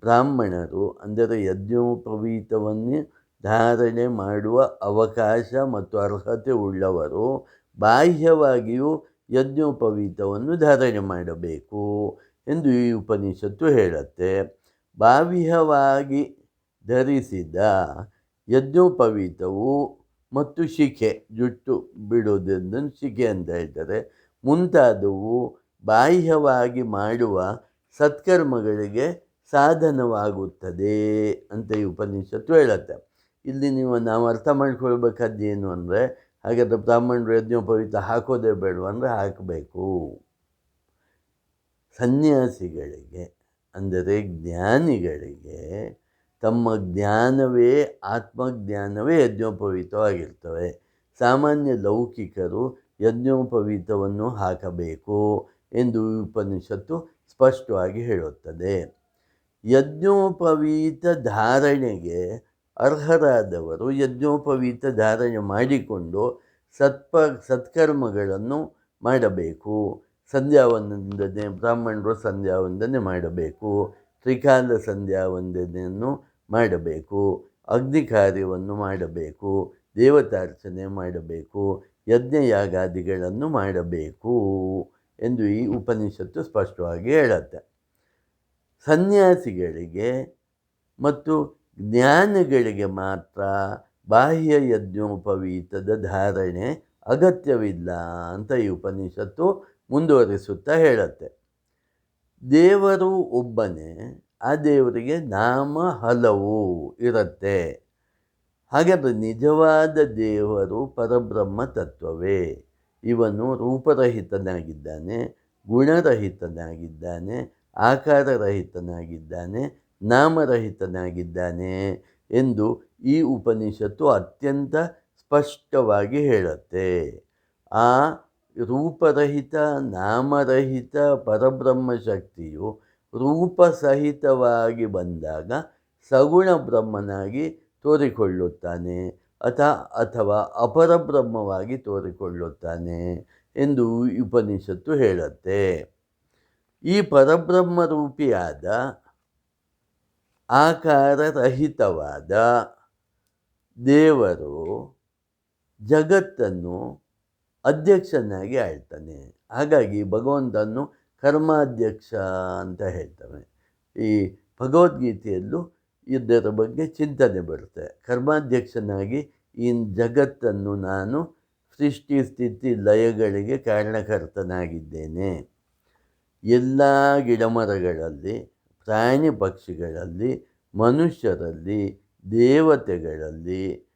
ಬ್ರಾಹ್ಮಣರು, ಅಂದರೆ ಯಜ್ಞೋಪವೀತವನ್ನೇ ಧಾರಣೆ ಮಾಡುವ ಅವಕಾಶ ಮತ್ತು ಅರ್ಹತೆ ಉಳ್ಳವರು, ಬಾಹ್ಯವಾಗಿಯೂ ಯಜ್ಞೋಪವೀತವನ್ನು ಧಾರಣೆ ಮಾಡಬೇಕು ಎಂದು ಈ ಉಪನಿಷತ್ತು ಹೇಳುತ್ತೆ. ಬಾಹ್ಯವಾಗಿ ಧರಿಸಿದ ಯಜ್ಞೋಪವೀತವು ಮತ್ತು ಶಿಖೆ ಜುಟ್ಟು ಬಿಡುವುದನ್ನು ಶಿಖೆ ಅಂತ ಹೇಳ್ತಾರೆ. ಮುಂತಾದವು ಬಾಹ್ಯವಾಗಿ ಮಾಡುವ ಸತ್ಕರ್ಮಗಳಿಗೆ ಸಾಧನವಾಗುತ್ತದೆ ಅಂತ ಈ ಉಪನಿಷತ್ತು ಹೇಳುತ್ತೆ. ಇಲ್ಲಿ ನೀವು ನಾವು ಅರ್ಥ ಮಾಡ್ಕೊಳ್ಬೇಕಾದ್ದು ಏನು ಅಂದರೆ, ಹಾಗಾದರೆ ಬ್ರಾಹ್ಮಣರು ಯಜ್ಞೋಪವಿತ ಹಾಕೋದೇ ಬೇಡ ಅಂದರೆ ಹಾಕಬೇಕು. ಸನ್ಯಾಸಿಗಳಿಗೆ, ಅಂದರೆ ಜ್ಞಾನಿಗಳಿಗೆ ತಮ್ಮ ಜ್ಞಾನವೇ ಆತ್ಮಜ್ಞಾನವೇ ಯಜ್ಞೋಪವೀತವಾಗಿರ್ತವೆ. ಸಾಮಾನ್ಯ ಲೌಕಿಕರು ಯಜ್ಞೋಪವೀತವನ್ನು ಹಾಕಬೇಕು ಎಂದು ಉಪನಿಷತ್ತು ಸ್ಪಷ್ಟವಾಗಿ ಹೇಳುತ್ತದೆ. ಯಜ್ಞೋಪವೀತ ಧಾರಣೆಗೆ ಅರ್ಹರಾದವರು ಯಜ್ಞೋಪವೀತ ಧಾರಣೆ ಮಾಡಿಕೊಂಡು ಸತ್ಪ ಸತ್ಕರ್ಮಗಳನ್ನು ಮಾಡಬೇಕು. ಸಂಧ್ಯಾ ವಂದನೆ ಬ್ರಾಹ್ಮಣರು ಸಂಧ್ಯಾ ವಂದನೆ ಮಾಡಬೇಕು. ತ್ರಿಕಾಲ ಸಂಧ್ಯಾ ವಂದನೆಯನ್ನು ಮಾಡಬೇಕು. ಅಗ್ನಿ ಕಾರ್ಯವನ್ನು ಮಾಡಬೇಕು. ದೇವತಾರ್ಚನೆ ಮಾಡಬೇಕು. ಯಜ್ಞಯಾಗಾದಿಗಳನ್ನು ಮಾಡಬೇಕು ಎಂದು ಈ ಉಪನಿಷತ್ತು ಸ್ಪಷ್ಟವಾಗಿ ಹೇಳುತ್ತೆ. ಸನ್ಯಾಸಿಗಳಿಗೆ ಮತ್ತು ಜ್ಞಾನಿಗಳಿಗೆ ಮಾತ್ರ ಬಾಹ್ಯ ಯಜ್ಞೋಪವೀತದ ಧಾರಣೆ ಅಗತ್ಯವಿಲ್ಲ ಅಂತ ಈ ಉಪನಿಷತ್ತು ಮುಂದುವರಿಸುತ್ತಾ ಹೇಳುತ್ತೆ. ದೇವರು ಒಬ್ಬನೇ ಆ ದೇವರಿಗೆ ನಾಮ ಹಲವು ಇರುತ್ತೆ. ಹಾಗಾದರೆ ನಿಜವಾದ ದೇವರು ಪರಬ್ರಹ್ಮ ತತ್ವವೇ. ಇವನು ರೂಪರಹಿತನಾಗಿದ್ದಾನೆ, ಗುಣರಹಿತನಾಗಿದ್ದಾನೆ, ಆಕಾರರಹಿತನಾಗಿದ್ದಾನೆ, ನಾಮರಹಿತನಾಗಿದ್ದಾನೆ ಎಂದು ಈ ಉಪನಿಷತ್ತು ಅತ್ಯಂತ ಸ್ಪಷ್ಟವಾಗಿ ಹೇಳುತ್ತೆ. ಆ ರೂಪರಹಿತ, ನಾಮರಹಿತ ಪರಬ್ರಹ್ಮ ಶಕ್ತಿಯು ರೂಪಸಹಿತವಾಗಿ ಬಂದಾಗ ಸಗುಣ ಬ್ರಹ್ಮನಾಗಿ ತೋರಿಕೊಳ್ಳುತ್ತಾನೆ, ಅಥ ಅಥವಾ ಅಪರಬ್ರಹ್ಮವಾಗಿ ತೋರಿಕೊಳ್ಳುತ್ತಾನೆ ಎಂದು ಉಪನಿಷತ್ತು ಹೇಳುತ್ತೆ. ಈ ಪರಬ್ರಹ್ಮ ರೂಪಿಯಾದ ಆಕಾರರಹಿತವಾದ ದೇವರು ಜಗತ್ತನ್ನು ಅಧ್ಯಕ್ಷನಾಗಿ ಆಳ್ತಾನೆ. ಹಾಗಾಗಿ ಭಗವಂತನು ಕರ್ಮಾಧ್ಯಕ್ಷ ಅಂತ ಹೇಳ್ತವೆ. ಈ ಭಗವದ್ಗೀತೆಯಲ್ಲೂ ಇದರ ಬಗ್ಗೆ ಚಿಂತನೆ ಬರುತ್ತೆ. ಕರ್ಮಾಧ್ಯಕ್ಷನಾಗಿ ಈ ಜಗತ್ತನ್ನು ನಾನು ಸೃಷ್ಟಿ ಸ್ಥಿತಿ ಲಯಗಳಿಗೆ ಕಾರಣಕರ್ತನಾಗಿದ್ದೇನೆ. ಎಲ್ಲ ಗಿಡಮರಗಳಲ್ಲಿ, ಪ್ರಾಣಿ ಪಕ್ಷಿಗಳಲ್ಲಿ, ಮನುಷ್ಯರಲ್ಲಿ, ದೇವತೆಗಳಲ್ಲಿ,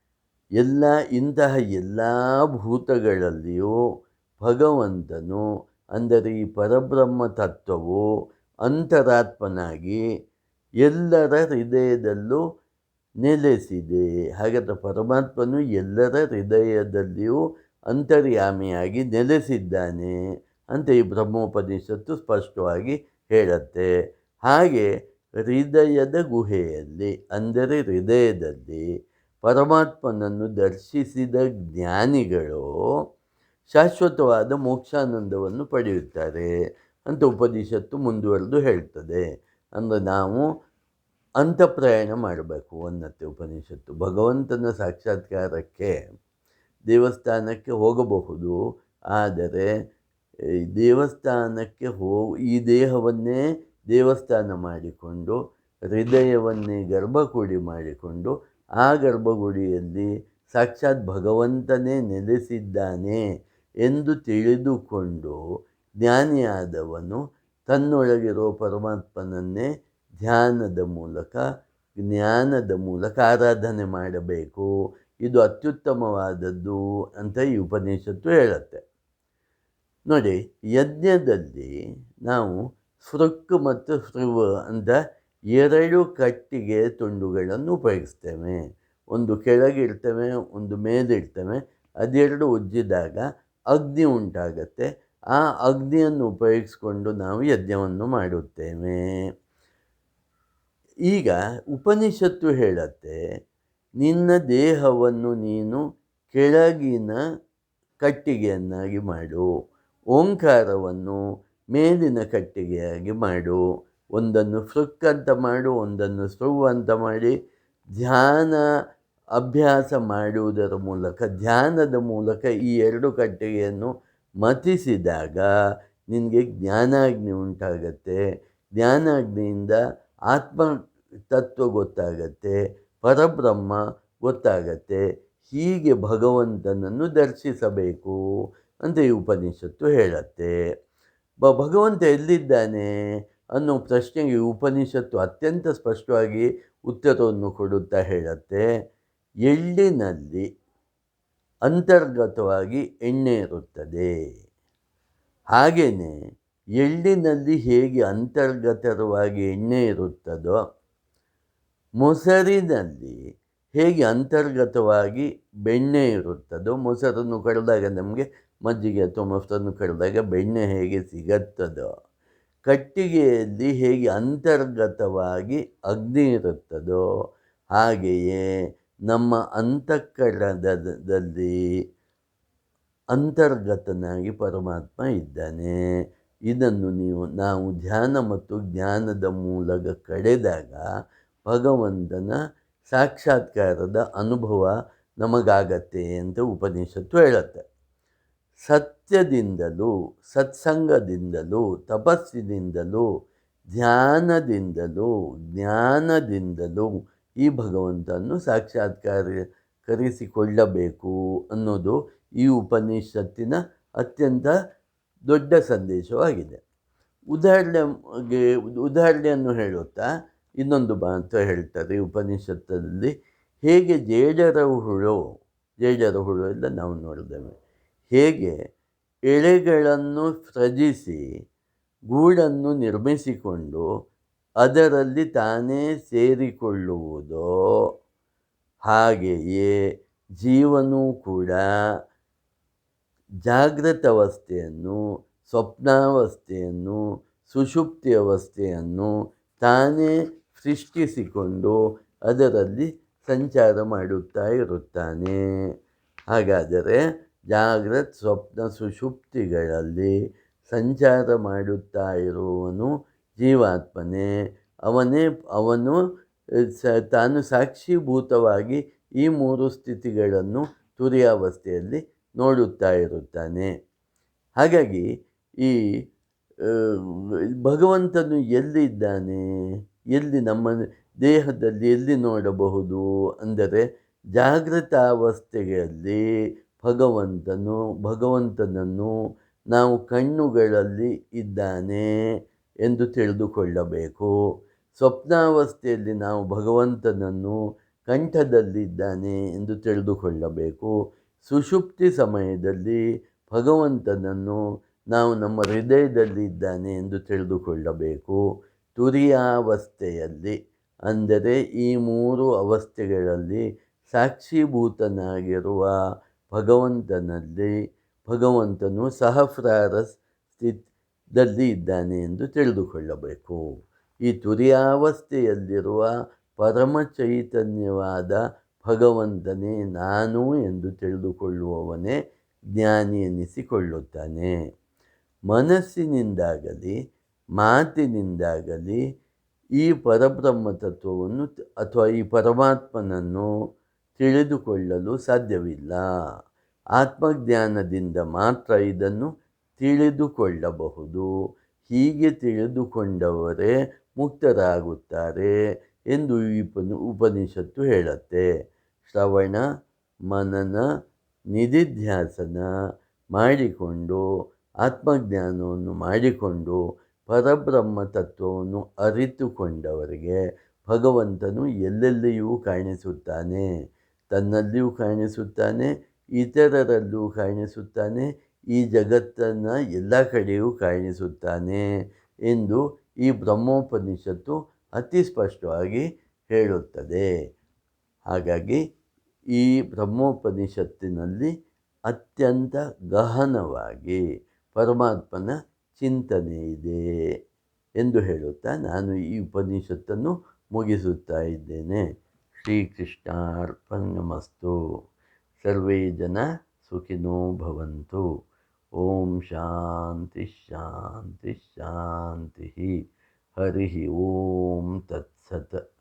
ಎಲ್ಲ ಇಂತಹ ಎಲ್ಲ ಭೂತಗಳಲ್ಲಿಯೂ ಭಗವಂತನು ಅಂದರೆ ಈ ಪರಬ್ರಹ್ಮ ತತ್ವವು ಅಂತರಾತ್ಮನಾಗಿ ಎಲ್ಲರ ಹೃದಯದಲ್ಲೂ ನೆಲೆಸಿದೆ. ಹಾಗಾದರೆ ಪರಮಾತ್ಮನು ಎಲ್ಲರ ಹೃದಯದಲ್ಲಿಯೂ ಅಂತರ್ಯಾಮಿಯಾಗಿ ನೆಲೆಸಿದ್ದಾನೆ ಅಂತ ಈ ಬ್ರಹ್ಮೋಪನಿಷತ್ತು ಸ್ಪಷ್ಟವಾಗಿ ಹೇಳುತ್ತೆ. ಹಾಗೆ ಹೃದಯದ ಗುಹೆಯಲ್ಲಿ, ಅಂದರೆ ಹೃದಯದಲ್ಲಿ ಪರಮಾತ್ಮನನ್ನು ದರ್ಶಿಸಿದ ಜ್ಞಾನಿಗಳು ಶಾಶ್ವತವಾದ ಮೋಕ್ಷಾನಂದವನ್ನು ಪಡೆಯುತ್ತಾರೆ ಅಂತ ಉಪನಿಷತ್ತು ಮುಂದುವರೆದು ಹೇಳ್ತದೆ. ಅಂದರೆ ನಾವು ಅಂತಃಪ್ರಯಾಣ ಮಾಡಬೇಕು ಅನ್ನತ್ತೆ ಉಪನಿಷತ್ತು. ಭಗವಂತನ ಸಾಕ್ಷಾತ್ಕಾರಕ್ಕೆ ದೇವಸ್ಥಾನಕ್ಕೆ ಹೋಗಬಹುದು. ಆದರೆ ದೇವಸ್ಥಾನಕ್ಕೆ ಹೋ, ಈ ದೇಹವನ್ನೇ ದೇವಸ್ಥಾನ ಮಾಡಿಕೊಂಡು, ಹೃದಯವನ್ನೇ ಗರ್ಭಗುಡಿ ಮಾಡಿಕೊಂಡು, ಆ ಗರ್ಭಗುಡಿಯಲ್ಲಿ ಸಾಕ್ಷಾತ್ ಭಗವಂತನೇ ನೆಲೆಸಿದ್ದಾನೆ ಎಂದು ತಿಳಿದುಕೊಂಡು ಜ್ಞಾನಿಯಾದವನು ತನ್ನೊಳಗಿರೋ ಪರಮಾತ್ಮನನ್ನೇ ಧ್ಯಾನದ ಮೂಲಕ, ಜ್ಞಾನದ ಮೂಲಕ ಆರಾಧನೆ ಮಾಡಬೇಕು. ಇದು ಅತ್ಯುತ್ತಮವಾದದ್ದು ಅಂತ ಈ ಉಪನಿಷತ್ತು ಹೇಳುತ್ತೆ. ನೋಡಿ, ಯಜ್ಞದಲ್ಲಿ ನಾವು ಸೃಕ್ ಮತ್ತು ಸೃವ್ ಅಂತ ಎರಡು ಕಟ್ಟಿಗೆ ತುಂಡುಗಳನ್ನು ಉಪಯೋಗಿಸ್ತೇವೆ. ಒಂದು ಕೆಳಗಿಡ್ತೇವೆ ಒಂದು ಮೇಲಿಡ್ತೇವೆ ಅದೆರಡು ಉಜ್ಜಿದಾಗ ಅಗ್ನಿ ಉಂಟಾಗತ್ತೆ. ಆ ಅಗ್ನಿಯನ್ನು ಉಪಯೋಗಿಸಿಕೊಂಡು ನಾವು ಯಜ್ಞವನ್ನು ಮಾಡುತ್ತೇವೆ. ಈಗ ಉಪನಿಷತ್ತು ಹೇಳತ್ತೆ, ನಿನ್ನ ದೇಹವನ್ನು ನೀನು ಕೆಳಗಿನ ಕಟ್ಟಿಗೆಯನ್ನಾಗಿ ಮಾಡು. ಓಂಕಾರವನ್ನು ಮೇಲಿನ ಕಟ್ಟಿಗೆಯಾಗಿ ಮಾಡು. ಒಂದನ್ನು ಸೃಕ್ ಅಂತ ಮಾಡು, ಒಂದನ್ನು ಸೃವ್ ಅಂತ ಮಾಡಿ. ಧ್ಯಾನ ಅಭ್ಯಾಸ ಮಾಡುವುದರ ಮೂಲಕ, ಧ್ಯಾನದ ಮೂಲಕ ಈ ಎರಡು ಕಟ್ಟಿಗೆಯನ್ನು ಮತಿಸಿದಾಗ ನಿನಗೆ ಜ್ಞಾನಾಗ್ನಿ ಉಂಟಾಗತ್ತೆ. ಜ್ಞಾನಾಗ್ನಿಯಿಂದ ಆತ್ಮ ತತ್ವ ಗೊತ್ತಾಗತ್ತೆ, ಪರಬ್ರಹ್ಮ ಗೊತ್ತಾಗತ್ತೆ. ಹೀಗೆ ಭಗವಂತನನ್ನು ದರ್ಶಿಸಬೇಕು ಅಂತ ಈ ಉಪನಿಷತ್ತು ಹೇಳತ್ತೆ. ಬ, ಭಗವಂತ ಎಲ್ಲಿದ್ದಾನೆ ಅನ್ನೋ ಪ್ರಶ್ನೆಗೆ ಉಪನಿಷತ್ತು ಅತ್ಯಂತ ಸ್ಪಷ್ಟವಾಗಿ ಉತ್ತರವನ್ನು ಕೊಡುತ್ತಾ ಹೇಳುತ್ತೆ. ಎಳ್ಳಿನಲ್ಲಿ ಅಂತರ್ಗತವಾಗಿ ಎಣ್ಣೆ ಇರುತ್ತದೆ. ಹಾಗೆಯೇ ಎಳ್ಳಿನಲ್ಲಿ ಹೇಗೆ ಅಂತರ್ಗತವಾಗಿ ಎಣ್ಣೆ ಇರುತ್ತದೋ, ಮೊಸರಿನಲ್ಲಿ ಹೇಗೆ ಅಂತರ್ಗತವಾಗಿ ಬೆಣ್ಣೆ ಇರುತ್ತದೋ, ಮೊಸರನ್ನು ಕಡಿದಾಗ ನಮಗೆ ಮಜ್ಜಿಗೆ ಅಥವಾ ಮೊಸರನ್ನು ಕಡಿದಾಗ ಬೆಣ್ಣೆ ಹೇಗೆ ಸಿಗುತ್ತದೋ, ಕಟ್ಟಿಗೆಯಲ್ಲಿ ಹೇಗೆ ಅಂತರ್ಗತವಾಗಿ ಅಗ್ನಿ ಇರುತ್ತದೋ, ಹಾಗೆಯೇ ನಮ್ಮ ಅಂತಃಕರಣದಲ್ಲಿ ಅಂತರ್ಗತನಾಗಿ ಪರಮಾತ್ಮ ಇದ್ದಾನೆ. ಇದನ್ನು ನೀವು, ನಾವು ಧ್ಯಾನ ಮತ್ತು ಜ್ಞಾನದ ಮೂಲಕ ಕಳೆದಾಗ ಭಗವಂತನ ಸಾಕ್ಷಾತ್ಕಾರದ ಅನುಭವ ನಮಗಾಗತ್ತೆ ಅಂತ ಉಪನಿಷತ್ತು ಹೇಳುತ್ತೆ. ಸತ್ಯದಿಂದಲೂ, ಸತ್ಸಂಗದಿಂದಲೂ, ತಪಸ್ಸಿನಿಂದಲೂ, ಧ್ಯಾನದಿಂದಲೂ, ಜ್ಞಾನದಿಂದಲೂ ಈ ಭಗವಂತನನ್ನು ಸಾಕ್ಷಾತ್ಕಾರ ಕರಿಸಿಕೊಳ್ಳಬೇಕು ಅನ್ನೋದು ಈ ಉಪನಿಷತ್ತಿನ ಅತ್ಯಂತ ದೊಡ್ಡ ಸಂದೇಶವಾಗಿದೆ. ಉದಾಹರಣೆಗೆ, ಉದಾಹರಣೆಯನ್ನು ಹೇಳುತ್ತಾ, ಇನ್ನೊಂದು ಮಾತು ಹೇಳ್ತಾರೆ ಉಪನಿಷತ್ತಲ್ಲಿ, ಹೇಗೆ ಜೇಡರ ಹುಳು ಜೇಡರ ಹುಳು ಎಲ್ಲ ನಾವು ನೋಡಿದ್ದೇವೆ. ಹೇಗೆ ಎಳೆಗಳನ್ನು ಸೃಜಿಸಿ, ಗೂಡನ್ನು ನಿರ್ಮಿಸಿಕೊಂಡು ಅದರಲ್ಲಿ ತಾನೇ ಸೇರಿಕೊಳ್ಳುವುದೋ ಹಾಗೆಯೇ ಜೀವನೂ ಕೂಡ ಜಾಗೃತ ಅವಸ್ಥೆಯನ್ನು ಸ್ವಪ್ನಾವಸ್ಥೆಯನ್ನು ಸುಷುಪ್ತಿ ಅವಸ್ಥೆಯನ್ನು ತಾನೇ ಸೃಷ್ಟಿಸಿಕೊಂಡು ಅದರಲ್ಲಿ ಸಂಚಾರ ಮಾಡುತ್ತಾ ಇರುತ್ತಾನೆ. ಹಾಗಾದರೆ ಜಾಗೃತ್ ಸ್ವಪ್ನ, ಸುಷುಪ್ತಿಗಳಲ್ಲಿ ಸಂಚಾರ ಮಾಡುತ್ತಾ ಇರುವವನು ಜೀವಾತ್ಮನೇ. ಅವನೇ, ಅವನು ಸ, ತಾನು ಸಾಕ್ಷೀಭೂತವಾಗಿ ಈ ಮೂರು ಸ್ಥಿತಿಗಳನ್ನು ತುರಿಯಾವಸ್ಥೆಯಲ್ಲಿ ನೋಡುತ್ತಾ ಇರುತ್ತಾನೆ. ಹಾಗಾಗಿ ಈ ಭಗವಂತನು ಎಲ್ಲಿದ್ದಾನೆ? ಎಲ್ಲಿ ನಮ್ಮ ದೇಹದಲ್ಲಿ ಎಲ್ಲಿ ನೋಡಬಹುದು? ಅಂದರೆ ಜಾಗೃತಾವಸ್ಥೆಯಲ್ಲಿ ಭಗವಂತನು, ಭಗವಂತನನ್ನು ನಾವು ಕಣ್ಣುಗಳಲ್ಲಿ ಇದ್ದಾನೆ. ಎಂದು ತಿಳಿದುಕೊಳ್ಳಬೇಕು. ಸ್ವಪ್ನಾವಸ್ಥೆಯಲ್ಲಿ ನಾವು ಭಗವಂತನನ್ನು ಕಂಠದಲ್ಲಿದ್ದಾನೆ ಎಂದು ತಿಳಿದುಕೊಳ್ಳಬೇಕು. ಸುಷುಪ್ತಿ ಸಮಯದಲ್ಲಿ ಭಗವಂತನನ್ನು ನಾವು ನಮ್ಮ ಹೃದಯದಲ್ಲಿ ಇದ್ದಾನೆ ಎಂದು ತಿಳಿದುಕೊಳ್ಳಬೇಕು. ತುರಿಯಾವಸ್ಥೆಯಲ್ಲಿ, ಅಂದರೆ ಈ ಮೂರು ಅವಸ್ಥೆಗಳಲ್ಲಿ ಸಾಕ್ಷೀಭೂತನಾಗಿರುವ ಭಗವಂತನಲ್ಲಿ ಭಗವಂತನು ಸಹಫ್ರಾರ ಸ್ಥಿತದಲ್ಲಿ ಇದ್ದಾನೆ ಎಂದು ತಿಳಿದುಕೊಳ್ಳಬೇಕು. ಈ ತುರಿಯಾವಸ್ಥೆಯಲ್ಲಿರುವ ಪರಮ ಚೈತನ್ಯವಾದ ಭಗವಂತನೇ ನಾನು ಎಂದು ತಿಳಿದುಕೊಳ್ಳುವವನೇ ಜ್ಞಾನಿ ಎನಿಸಿಕೊಳ್ಳುತ್ತಾನೆ. ಮನಸ್ಸಿನಿಂದಾಗಲಿ, ಮಾತಿನಿಂದಾಗಲಿ ಈ ಪರಬ್ರಹ್ಮ ತತ್ವವನ್ನು ಅಥವಾ ಈ ಪರಮಾತ್ಮನನ್ನು ತಿಳಿದುಕೊಳ್ಳಲು ಸಾಧ್ಯವಿಲ್ಲ. ಆತ್ಮಜ್ಞಾನದಿಂದ ಮಾತ್ರ ಇದನ್ನು ತಿಳಿದುಕೊಳ್ಳಬಹುದು. ಹೀಗೆ ತಿಳಿದುಕೊಂಡವರೇ ಮುಕ್ತರಾಗುತ್ತಾರೆ ಎಂದು ಈ ಉಪನಿಷತ್ತು ಹೇಳುತ್ತೆ. ಶ್ರವಣ, ಮನನ, ನಿಧಿಧ್ಯಾಸನ ಮಾಡಿಕೊಂಡು, ಆತ್ಮಜ್ಞಾನವನ್ನು ಮಾಡಿಕೊಂಡು, ಪರಬ್ರಹ್ಮ ತತ್ವವನ್ನು ಅರಿತುಕೊಂಡವರಿಗೆ ಭಗವಂತನು ಎಲ್ಲೆಲ್ಲಿಯೂ ಕಾಣಿಸುತ್ತಾನೆ. ತನ್ನಲ್ಲಿಯೂ ಕಾಣಿಸುತ್ತಾನೆ ಇತರರಲ್ಲೂ ಕಾಣಿಸುತ್ತಾನೆ ಈ ಜಗತ್ತನ್ನು ಎಲ್ಲ ಕಡೆಯೂ ಕಾಣಿಸುತ್ತಾನೆ ಎಂದು ಈ ಬ್ರಹ್ಮೋಪನಿಷತ್ತು ಅತಿ ಸ್ಪಷ್ಟವಾಗಿ ಹೇಳುತ್ತದೆ. ಹಾಗಾಗಿ ಈ ಬ್ರಹ್ಮೋಪನಿಷತ್ತಿನಲ್ಲಿ ಅತ್ಯಂತ ಗಹನವಾಗಿ ಪರಮಾತ್ಮನ ಚಿಂತನೆ ಇದೆ ಎಂದು ಹೇಳುತ್ತಾ ನಾನು ಈ ಉಪನಿಷತ್ತನ್ನು ಮುಗಿಸುತ್ತಾ ಇದ್ದೇನೆ. ಶ್ರೀಕೃಷ್ಣಾರ್ಪಣಮಸ್ತು. ಸರ್ವೇ ಜನ ಸುಖಿನೋ ಭವಂತು. ॐ शान्तिश्शान्तिश्शान्तिः हरिः ॐ तत्सत्।